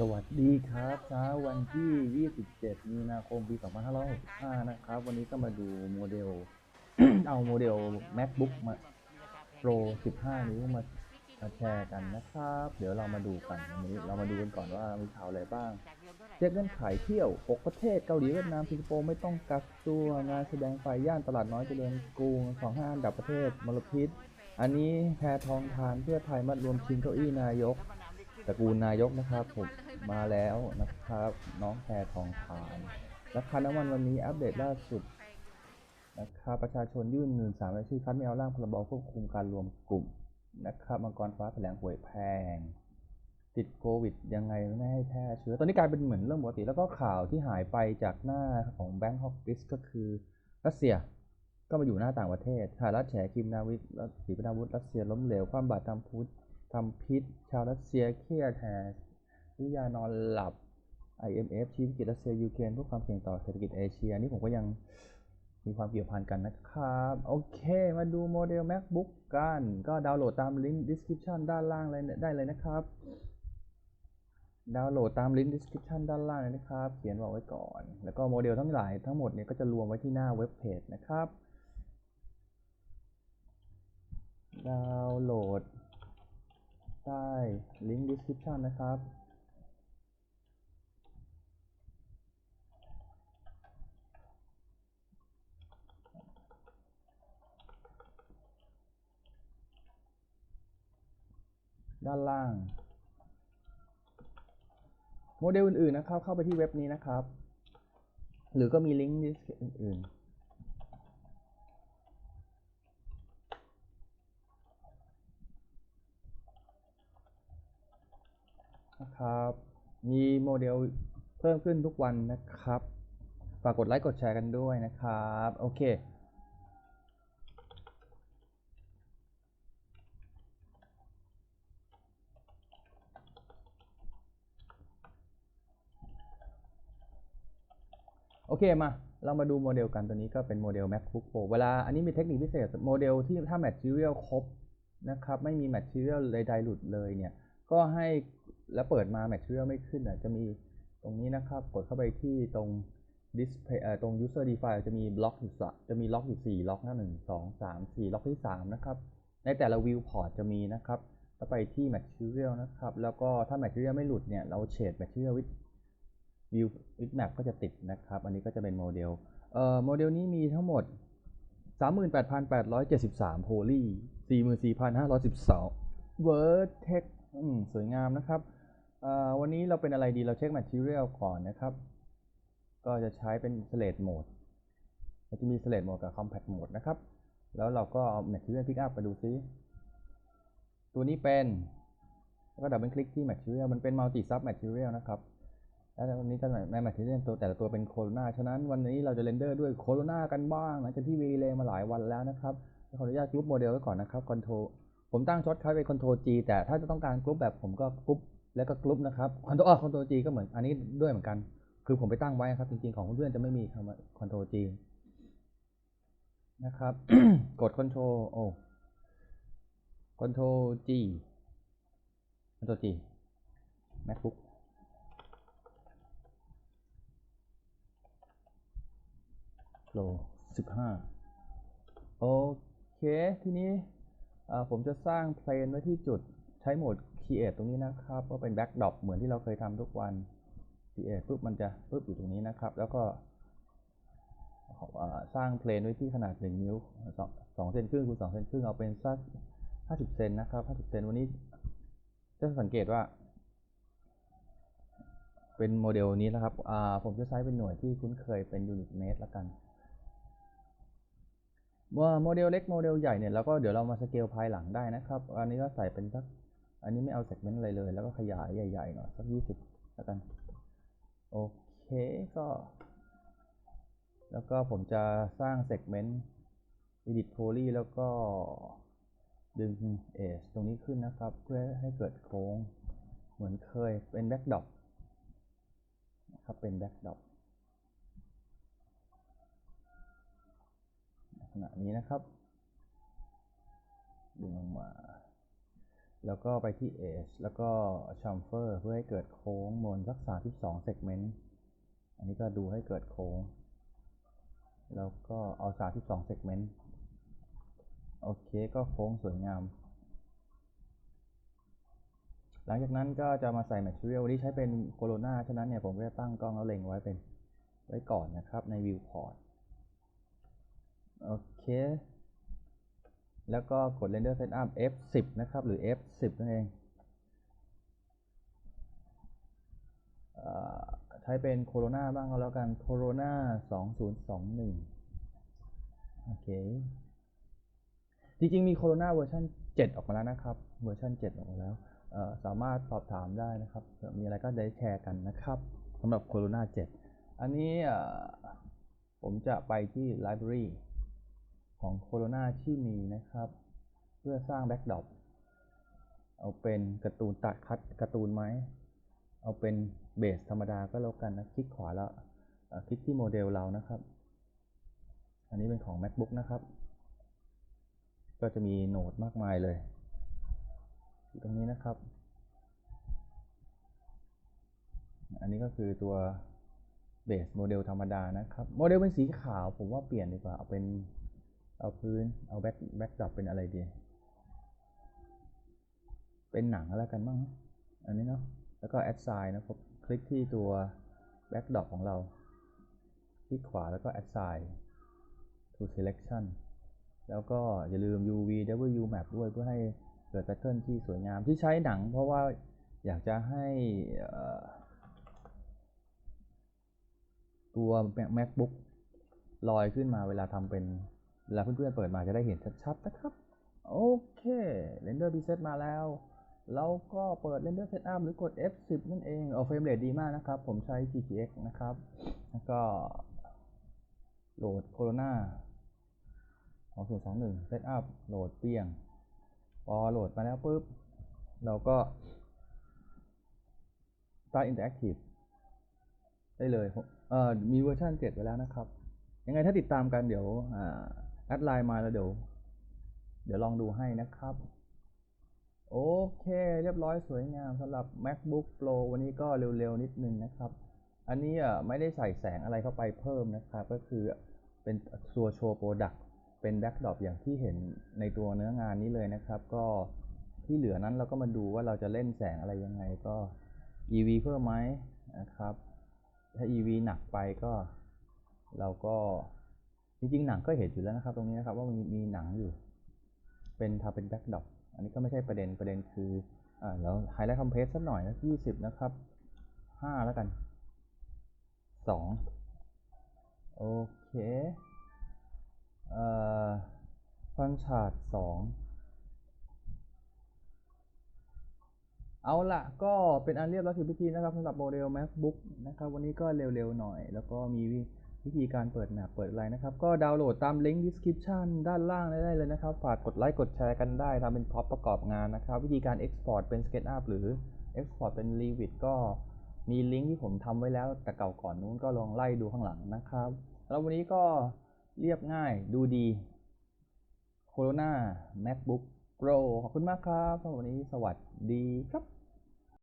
สวัสดีครับเช้าวันที่ 27 มีนาคม ปี 2565 นะครับ วันนี้ก็มาดูโมเดล เอาโมเดล MacBook มา Pro 15 นิ้วมามาแชร์กันนะครับ เดี๋ยวเรามาดูกันวันนี้ เรามาดูกันก่อนว่ามีข่าวอะไรบ้างเช็คเงื่อนไขเที่ยว 6 ประเทศเกาหลีเวียดนามสิงคโปร์ไม่ต้องกักตัว งานแสดงไฟย่านตลาดน้อยเจริญกรุง25อันดับประเทศมลพิษ อันนี้แพทองทานเพื่อไทยมัดรวมชิงเก้าอี้นายก ตระกูลนายกนะครับผมมาแล้วนะครับ น้องแพรทองทานราคาน้ำมันวันนี้อัปเดตล่าสุดนะครับประชาชนยื่นเงินสามรายชื่อคัดไม่เอาร่างพรบควบคุมการรวมกลุ่มนะครับมังกรฟ้าแถลงป่วยแพง ติดโควิดยังไงไม่ให้แพร่เชื้อ ตอนนี้กลายเป็นเหมือนเรื่องปกติ แล้วก็ข่าวที่หายไปจากหน้าของแบงค์ฮอกบิสก็คือรัสเซียก็มาอยู่หน้าต่างประเทศสหรัฐแฉคิมนาวิทและศรีปนาวุธรัสเซียล้มเหลวความบาดทำพุทธ ทำพิษ ชาวรัสเซียเครียดแทนวิยานอนหลับ IMF ชี้วิกฤตรัสเซียยูเครนเพื่อความเสี่ยงต่อเศรษฐกิจเอเชีย นี่ผมก็ยังมีความเกี่ยวพันกันนะครับ โอเค มาดูโมเดล MacBook กัน ก็ดาวน์โหลดตามลิงก์ description ด้านล่างเลยได้เลยนะครับ ดาวน์โหลดตามลิงก์ description ด้านล่างเลยนะครับ เขียนบอกไว้ก่อน แล้วก็โมเดลทั้งหลายทั้งหมดเนี่ยก็จะรวมไว้ที่หน้าเว็บเพจนะครับ ดาวน์โหลด ใต้ลิงก์ description นะครับ ด้านล่าง โมเดลอื่นๆนะครับ เข้าไปที่เว็บนี้นะครับ หรือก็มีลิงก์อื่นๆ นะครับ มีโมเดลเพิ่มขึ้นทุกวันนะครับ ฝากกดไลค์กดแชร์กันด้วยนะครับ โอเค โอเคมาเรามาดูโมเดลกันตัวนี้ก็เป็นโมเดล MacBook Pro เวลาอันนี้มีเทคนิคพิเศษโมเดลที่ถ้า Material ครบนะครับ ไม่มี Material ใดๆหลุดเลยเนี่ย ก็ให้ แล้วเปิดมา Material ไม่ขึ้นอะจะมีตรงนี้นะครับ กดเข้าไปที่ตรง Display เอ่อตรง User Define จะมีบล็อกอยู่สะจะมีล็อกอยู่4ล็อกนะ1 2 3 4ล็อกที่3นะครับ ในแต่ละ Viewport จะมีนะครับถ้าไปที่ Material นะครับ แล้วก็ถ้า Material ไม่หลุดเนี่ย เราเฉด Material with View with Map ก็จะติดนะครับ อันนี้ก็จะเป็นโมเดล เอ่อ โมเดลนี้มีทั้งหมด 38,873 Poly 44,512 Vertex อืมสวยงามนะครับวันนี้เราเป็นอะไรดีเราเช็ค Material ก่อนนะครับ ก็จะใช้เป็น Slate Mode มันจะมี Slate Mode กับ Compact Mode นะครับ แล้วเราก็เอา Material Pickup ไปดูซิ ตัวนี้เป็นแล้วก็ดับเบิลคลิกที่ Material มันเป็น Multi Sub Material นะครับ แล้ววันนี้ก็ใน Material ตัวแต่ละตัวเป็นโคโรนาฉะนั้นวันนี้เราจะเรนเดอร์ด้วยโคโรนากันบ้างหลังจากที่วีเลมาหลายวันแล้วนะครับขออนุญาตกรุ๊ปโมเดลไว้ก่อนนะครับคอนโทร ผมตั้งช็อตคัทเป็นคอนโทร G แต่ถ้าจะต้องการกรุ๊ปแบบผมก็กรุ๊ปแล้วก็กรุ๊ปนะครับคอนโทรอ๋อคอนโทร G ก็เหมือนอันนี้ด้วยเหมือนกัน คือผมไปตั้งไว้ครับ จริงๆ ของเพื่อนๆจะไม่มีคำว่าคอนโทร G นะครับ กดคอนโทรโอ้คอนโทร G คอนโทร G MacBook โปร15โอเค ทีนี้ ผมจะสร้างเพลนไว้ที่จุดใช้โหมด Create ตรงนี้นะครับ ก็เป็น Backdrop เหมือนที่เราเคยทำทุกวัน Create ปุ๊บมันจะปุ๊บอยู่ตรงนี้นะครับ แล้วก็สร้างเพลนไว้ที่ขนาด 1 นิ้ว2เซนครึ่งคูณ2เซนครึ่งเอาเป็นสัก 50 เซนนะครับ 50 เซนวันนี้จะสังเกตว่า เป็นโมเดลนี้นะครับผมจะใช้เป็นหน่วยที่คุ้นเคยเป็นยูนิตเมตรละกัน ว่าโมเดลเล็กโมเดลใหญ่เนี่ยเราก็เดี๋ยวเรามาสเกลภายหลังได้นะครับ อันนี้ก็ใส่เป็นสัก อันนี้ไม่เอาเซกเมนต์อะไรเลย แล้วก็ขยายใหญ่ๆหน่อยสักยี่สิบแล้วกัน โอเคก็ แล้วก็ผมจะสร้างเซกเมนต์ edit poly แล้วก็ดึง edge ตรงนี้ขึ้นนะครับ เพื่อให้เกิดโค้งเหมือนเคยเป็น backdrop นะครับเป็น backdrop ลักษณะนี้นะครับ ดึงลงมา แล้วก็ไปที่ Edge แล้วก็ Chamfer เพื่อให้เกิดโค้งมนสัก32 segment อันนี้ก็ดูให้เกิดโค้ง แล้วก็เอา32 segment โอเคก็โค้งสวยงาม หลังจากนั้นก็จะมาใส่ material วันนี้ใช้เป็นโคโรนาฉะนั้นเนี่ยผมก็จะตั้งกล้องแล้วเล็งไว้เป็นไว้ก่อนนะครับใน viewport โอเค แล้วก็กด render setup F10 นะครับ หรือ F10 นั่นเองใช้เป็นโคโรนาบ้างก็แล้วกันโคโรนา2021 โอเค จริงๆ มีโคโรนาเวอร์ชัน7 ออกมาแล้วนะครับ เวอร์ชัน7 ออกมาแล้ว สามารถสอบถามได้นะครับ มีอะไรก็ได้แชร์กันนะครับสำหรับโคโรนา7อันนี้ผมจะไปที่ library ของโคโรนาที่มีนะครับ เพื่อสร้างแบ็กดรอปเอาเป็นการ์ตูนตัดคัดการ์ตูนไหม เอาเป็นเบสธรรมดาก็แล้วกันนะ คลิกขวาแล้วคลิกที่โมเดลเรานะครับ อันนี้เป็นของ macbook นะครับ ก็จะมีโหนดมากมายเลยตรงนี้นะครับ อันนี้ก็คือตัวเบสโมเดลธรรมดานะครับ โมเดลเป็นสีขาว ผมว่าเปลี่ยนดีกว่า เอาเป็น เอาพื้น เอาแบ็คแบ็คดรอปเป็นอะไรดี เป็นหนังแล้วกันบ้างอันนี้เนาะ แล้วก็ add sign นะครับ คลิกที่ตัว backdrop ของเรา คลิกขวาแล้วก็ add sign to selection แล้วก็อย่าลืม UV W map ด้วยเพื่อให้เกิดแพทเทิร์นที่สวยงามที่ใช้หนังเพราะว่าอยากจะให้ตัว MacBook ลอยขึ้นมาเวลาทำเป็น เวลาเพื่อนๆเปิดมาจะได้เห็นชัดๆนะครับ โอเค Render Preset มาแล้วเราก็เปิด Render Setup หรือกด F10 นั่นเองเอาเฟรมเรทดีมากนะครับ ผมใช้ GTX นะครับ แล้วก็โหลด Corona 2021 Setup โหลดเปียง พอโหลดมาแล้วปุ๊บ เราก็ Start Interactive ได้เลย เอ่อ มีเวอร์ชัน7ไว้แล้วนะครับ ยังไงถ้าติดตามกันเดี๋ยว อ่า แอดไลน์มาแล้วเดี๋ยว เดี๋ยวลองดูให้นะครับ โอเค เรียบร้อยสวยงามสำหรับ MacBook Pro วันนี้ก็เร็วๆ นิดนึงนะครับ อันนี้อะไม่ได้ใส่แสงอะไรเข้าไปเพิ่มนะครับ ก็คือเป็นตัวโชว์โปรดักต์เป็นแบ็กดรอปอย่างที่เห็นในตัวเนื้องานนี้เลยนะครับ ก็ที่เหลือนั้นเราก็มาดูว่าเราจะเล่นแสงอะไรยังไงก็ EV เพิ่มไหมนะครับ ถ้า EV หนักไปก็เราก็ จริงๆ หนังก็เห็นอยู่แล้วนะครับ ตรงนี้นะครับว่ามีมีหนังอยู่ เป็นทำเป็นแบ็กดรอปอันนี้ก็ไม่ใช่ประเด็นประเด็นคืออ่าแล้วไฮไลท์คอมเพรสสักหน่อยนะยี่สิบนะครับห้าแล้วกันสองโอเคเอ่อฟังฉาดสองเอาละก็เป็นอันเรียบร้อยถึงพิธีนะครับสำหรับโมเดล MacBook นะครับ วันนี้ก็เร็วๆหน่อย แล้วก็มี วิธีการเปิดแมปเปิดอะไรนะครับ ก็ดาวน์โหลดตามลิงก์ description ด้านล่างได้เลยนะครับ ฝากกดไลค์กดแชร์กันได้ทำเป็นพร็อพประกอบงานนะครับ วิธีการ export เป็น SketchUp หรือ export เป็น Revit ก็มีลิงก์ที่ผมทำไว้แล้วแต่เก่าก่อนนู้นก็ลองไล่ดูข้างหลังนะครับ แล้ววันนี้ก็เรียบง่ายดูดี Corona MacBook Pro ขอบคุณมากครับ วันนี้สวัสดีครับ